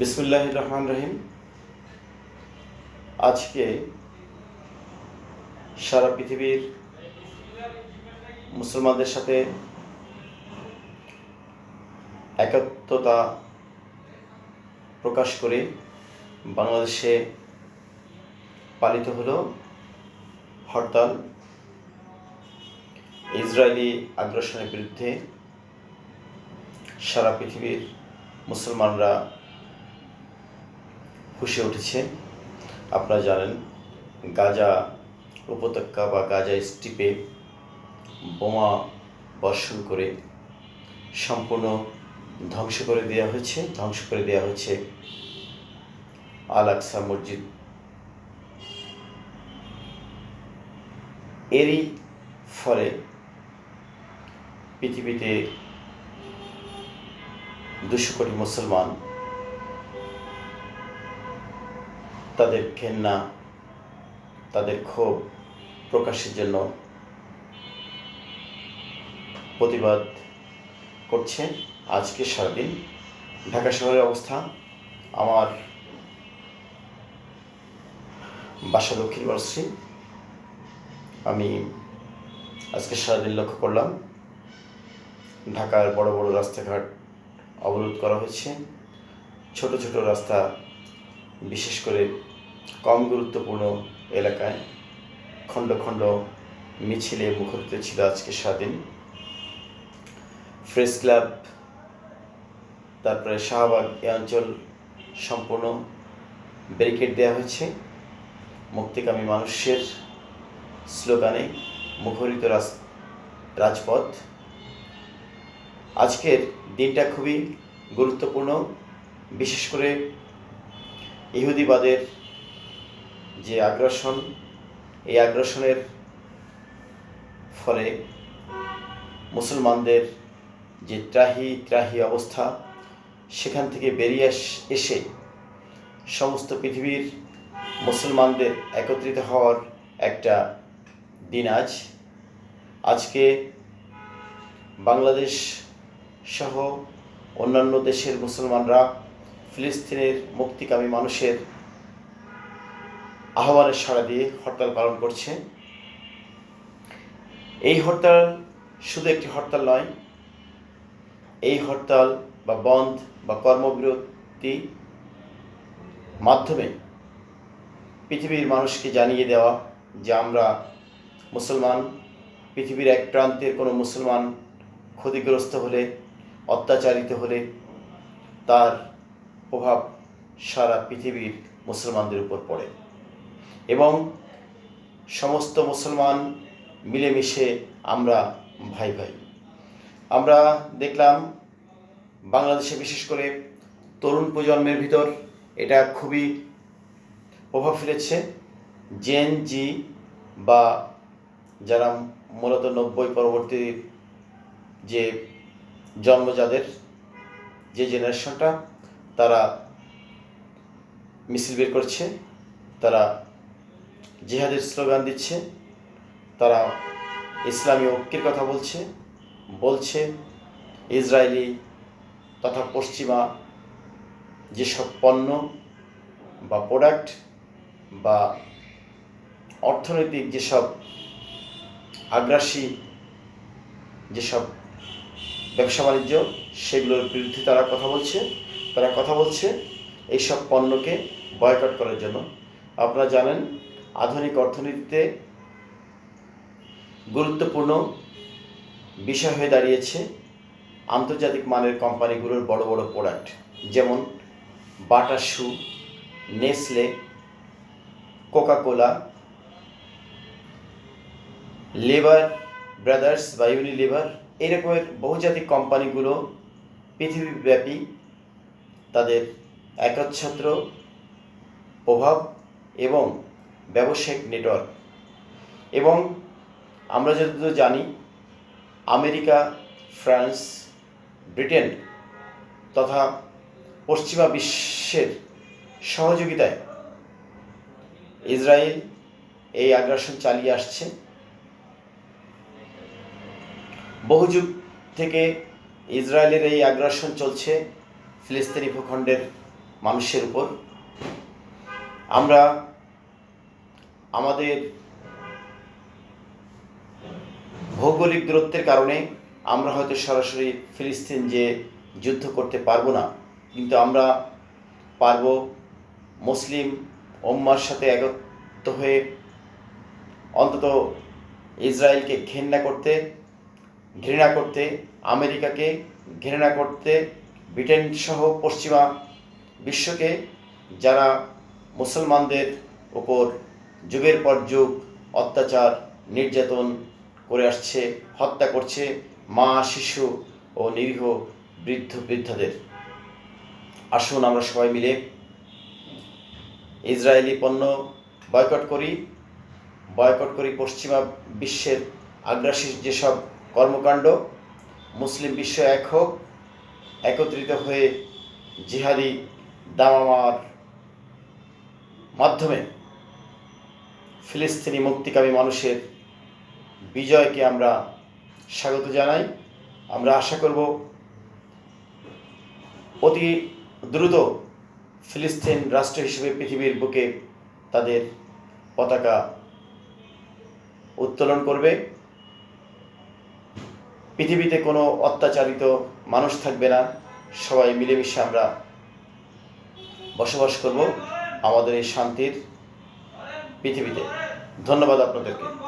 বিসমুল্লাহ রহমান রহিম। আজকে সারা পৃথিবীর মুসলমানদের সাথে একাত্মতা প্রকাশ করে বাংলাদেশে পালিত হলো হরতাল, ইসরায়েলি আগ্রাসনের বিরুদ্ধে সারা পৃথিবীর মুসলমানরা ফুসে উঠেছে। আপনারা জানেন, গাজা উপত্যকা বা গাজা স্টিপে বোমা বর্ষণ করে সম্পূর্ণ ধ্বংস করে দেওয়া হয়েছে। ধ্বংস করে দেওয়া হয়েছে আল আকসা মসজিদ। এরই ফলে পৃথিবীতে দুশো কোটি মুসলমান তাদের ঘেন্না, তাদের ক্ষোভ প্রকাশের জন্য প্রতিবাদ করছে আজকে সারাদিন। ঢাকা শহরের অবস্থা, আমার বাসা দক্ষিণ বর্ষী আমি আজকে সারাদিন লক্ষ্য করলাম, ঢাকার বড় বড় রাস্তাঘাট অবরোধ করা হয়েছে। ছোট ছোট রাস্তা, বিশেষ করে কম গুরুত্বপূর্ণ এলাকায় খণ্ড খণ্ড মিছিলে মুখরিত ছিল আজকে স্বাধীন। প্রেস ক্লাব, তারপরে শাহবাগ এ অঞ্চল সম্পূর্ণ ব্যারিকেড দেওয়া হয়েছে। মুক্তিকামী মানুষের স্লোগানে মুখরিত রাজপথ। আজকের দিনটা খুবই গুরুত্বপূর্ণ। বিশেষ করে ইহুদিবাদের যে আগ্রাসন, এই আগ্রাসনের ফলে মুসলমানদের যে ত্রাহি ত্রাহি অবস্থা, সেখান থেকে বেরিয়ে এসে সমস্ত পৃথিবীর মুসলমানদের একত্রিত হওয়ার একটা দিন আজ। আজকে বাংলাদেশ সহ অন্যান্য দেশের মুসলমানরা ফিলিস্তিনের মুক্তিকামী মানুষের আহ্বানের সাড়া দিয়ে হরতাল পালন করছে। এই হরতাল শুধু একটি হরতাল নয়, এই হরতাল বা বন্ধ বা কর্মবিরতি মাধ্যমে পৃথিবীর মানুষকে জানিয়ে দেওয়া যে আমরা মুসলমান, পৃথিবীর এক প্রান্তের কোনো মুসলমান ক্ষতিগ্রস্ত হলে, অত্যাচারিত হলে তার প্রভাব সারা পৃথিবীর মুসলমানদের উপর পড়ে। এবং সমস্ত মুসলমান মিলেমিশে আমরা ভাই ভাই। আমরা দেখলাম বাংলাদেশে বিশেষ করে তরুণ প্রজন্মের ভিতর এটা খুবই প্রভাব ফেলেছে। জেন জি বা যারা মূলত নব্বই পরবর্তী যে জন্ম যাদের, যে জেনারেশনটা তারা মিছিল বের করছে, তারা জিহাদের স্লোগান দিচ্ছে। তারা ইসলামী ঐক্যের কথা বলছে বলছে, ইসরায়েলি তথা পশ্চিমা যেসব পণ্য বা প্রোডাক্ট বা অর্থনৈতিক যেসব আগ্রাসী যেসব ব্যবসা বাণিজ্য, সেগুলোর বিরুদ্ধে তারা কথা বলছে। তারা কথা বলছে, এইসব পণ্যকে বয়কট করার জন্য। আপনারা জানেন আধুনিক অর্থনীতিতে গুরুত্বপূর্ণ বিষয় হয়ে দাঁড়িয়েছে আন্তর্জাতিক মানের কোম্পানিগুলোর বড় বড় প্রোডাক্ট যেমন Bata shoe, Nestle, Coca Cola labour Brothers বা ইউনিলিভার, এই রকমের বহুজাতিক কোম্পানিগুলো পৃথিবীব্যাপী তাদের একচ্ছত্র প্রভাব এবং ব্যবসায়িক নেটওয়ার্ক এবং আমরা যতদূর জানি, আমেরিকা, ফ্রান্স, ব্রিটেন তথা পশ্চিমা বিশ্বের সহযোগিতায় ইসরায়েল এই আগ্রাসন চালিয়ে আসছে। বহু যুগ থেকে ইসরায়েলের এই আগ্রাসন চলছে ফিলিস্তিনি ভূখণ্ডের মানুষের উপর। আমরা আমাদের ভৌগোলিক দূরত্বের কারণে আমরা হয়তো সরাসরি ফিলিস্তিন যে যুদ্ধ করতে পারব না, কিন্তু আমরা পারব মুসলিম ওম্মার সাথে একত্র হয়ে অন্তত ইসরায়েলকে ঘৃণা করতে ঘৃণা করতে, আমেরিকাকে ঘৃণা করতে, ব্রিটেন সহ পশ্চিমা বিশ্বকে, যারা মুসলমানদের ওপর যুগের পর যুগ অত্যাচার, নির্যাতন করে আসছে, হত্যা করছে মা, শিশু ও নিরীহ বৃদ্ধ বৃদ্ধাদের। আসুন আমরা সবাই মিলে ইসরায়েলি পণ্য বয়কট করি বয়কট করি পশ্চিমা বিশ্বের আগ্রাসী যেসব কর্মকাণ্ড, মুসলিম বিশ্ব এক হোক, একত্রিত হয়ে জিহাদি দামামার মাধ্যমে ফিলিস্তিনি মুক্তিকামী মানুষের বিজয়কে আমরা স্বাগত জানাই। আমরা আশা করব অতি দ্রুত ফিলিস্তিন রাষ্ট্র হিসেবে পৃথিবীর বুকে তাদের পতাকা উত্তোলন করবে। পৃথিবীতে কোনো অত্যাচারিত মানুষ থাকবে না। সবাই মিলেমিশে আমরা বসবাস করব। আমাদের এই শান্তির পৃথিবীতে। ধন্যবাদ আপনাদেরকে।